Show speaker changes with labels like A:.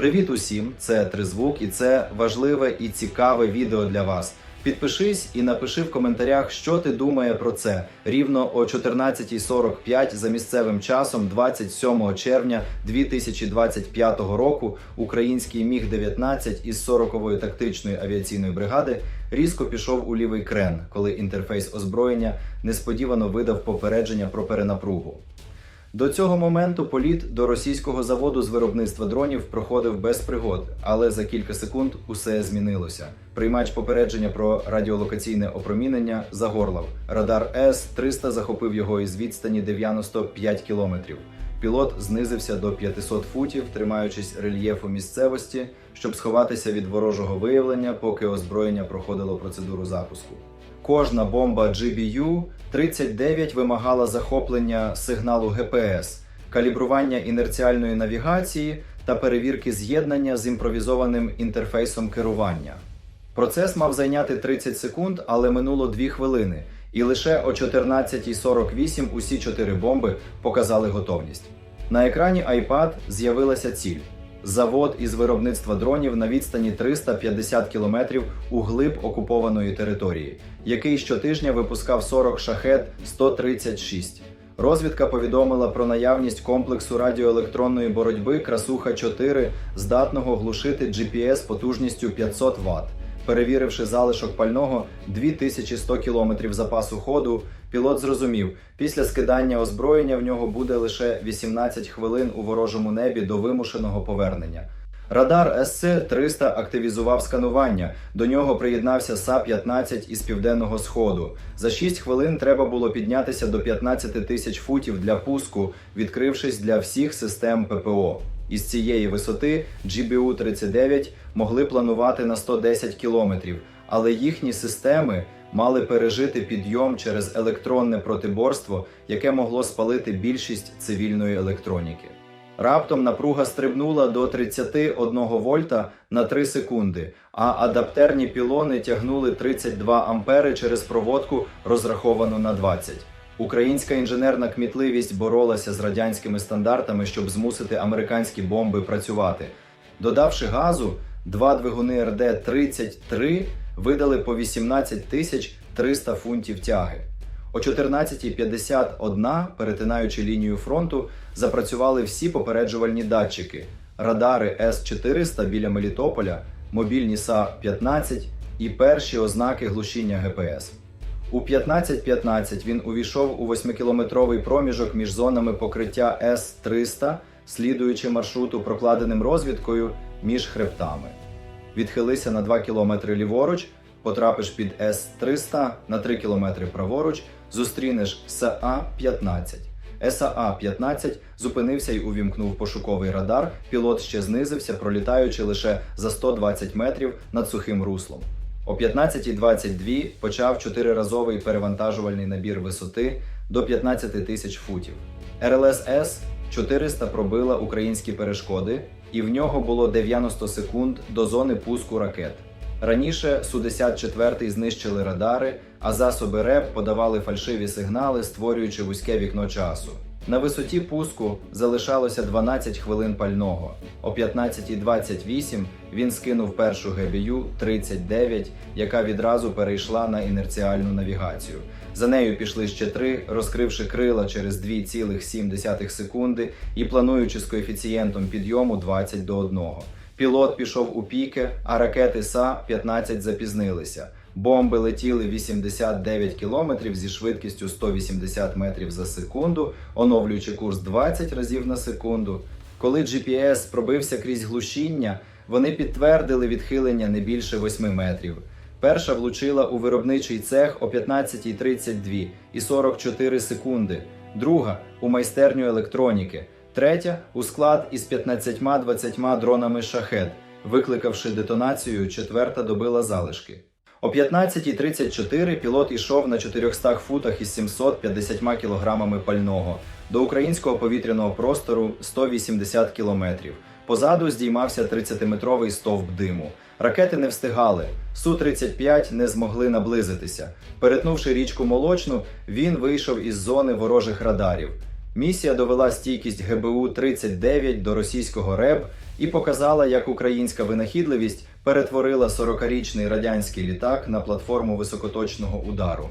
A: Привіт усім! Це Тризвук, і це важливе і цікаве відео для вас. Підпишись і напиши в коментарях, що ти думає про це. Рівно о 14.45 за місцевим часом, 27 червня 2025 року, український міг 19 із 40-ї тактичної авіаційної бригади різко пішов у лівий крен, коли інтерфейс озброєння несподівано видав попередження про перенапругу. До цього моменту політ до російського заводу з виробництва дронів проходив без пригод, але за кілька секунд усе змінилося. Приймач попередження про радіолокаційне опромінення загорлав. Радар С-300 захопив його із відстані 95 кілометрів. Пілот знизився до 500 футів, тримаючись рельєфу місцевості, щоб сховатися від ворожого виявлення, поки озброєння проходило процедуру запуску. Кожна бомба GBU-39 вимагала захоплення сигналу ГПС, калібрування інерціальної навігації та перевірки з'єднання з імпровізованим інтерфейсом керування. Процес мав зайняти 30 секунд, але минуло 2 хвилини, і лише о 14.48 усі чотири бомби показали готовність. На екрані iPad з'явилася ціль. Завод із виробництва дронів на відстані 350 кілометрів у глиб окупованої території, який щотижня випускав 40 шахет 136. Розвідка повідомила про наявність комплексу радіоелектронної боротьби Красуха 4 здатного глушити GPS потужністю 500 Вт. Перевіривши залишок пального 2100 км запасу ходу, пілот зрозумів, після скидання озброєння в нього буде лише 18 хвилин у ворожому небі до вимушеного повернення. Радар СЦ-300 активізував сканування. До нього приєднався СА-15 із південного сходу. За 6 хвилин треба було піднятися до 15 тисяч футів для пуску, відкрившись для всіх систем ППО. Із цієї висоти GBU-39 могли планувати на 110 кілометрів, але їхні системи мали пережити підйом через електронне протиборство, яке могло спалити більшість цивільної електроніки. Раптом напруга стрибнула до 31 вольта на 3 секунди, а адаптерні пілони тягнули 32 ампери через проводку, розраховану на 20. Українська інженерна кмітливість боролася з радянськими стандартами, щоб змусити американські бомби працювати. Додавши газу, два двигуни РД-33 видали по 18 тисяч 300 фунтів тяги. О 14.51, перетинаючи лінію фронту, запрацювали всі попереджувальні датчики: радари С-400 біля Мелітополя, мобільні СА-15 і перші ознаки глушіння ГПС. У 15.15 він увійшов у 8-кілометровий проміжок між зонами покриття С-300, слідуючи маршруту, прокладеним розвідкою між хребтами. Відхилися на 2 кілометри ліворуч, потрапиш під С-300 на 3 кілометри праворуч, зустрінеш СА-15. САА-15 зупинився й увімкнув пошуковий радар. Пілот ще знизився, пролітаючи лише за 120 метрів над сухим руслом. О 15.22 почав чотириразовий перевантажувальний набір висоти до 15 тисяч футів. РЛС С 400 пробила українські перешкоди, і в нього було 90 секунд до зони пуску ракет. Раніше Су-54 знищили радари, а засоби РЕП подавали фальшиві сигнали, створюючи вузьке вікно часу. На висоті пуску залишалося 12 хвилин пального. О 15.28 він скинув першу ГБЮ 39, яка відразу перейшла на інерціальну навігацію. За нею пішли ще три, розкривши крила через 2,7 секунди і плануючи з коефіцієнтом підйому 20 до 1. Пілот пішов у піки, а ракети СА-15 запізнилися. Бомби летіли 89 кілометрів зі швидкістю 180 метрів за секунду, оновлюючи курс 20 разів на секунду. Коли GPS пробився крізь глушіння, вони підтвердили відхилення не більше 8 метрів. Перша влучила у виробничий цех о 15.32 і 44 секунди, друга у майстерню електроніки, третя у склад із 15-20 дронами шахет. Викликавши детонацію, четверта добила залишки. О 15.34 пілот ішов на 400 футах із 750 кілограмами пального. До українського повітряного простору 180 кілометрів. Позаду здіймався 30-метровий стовп диму. Ракети не встигали. Су-35 не змогли наблизитися. Перетнувши річку Молочну, він вийшов із зони ворожих радарів. Місія довела стійкість ГБУ-39 до російського РЕБ і показала, як українська винахідливість перетворила 40-річний радянський літак на платформу високоточного удару.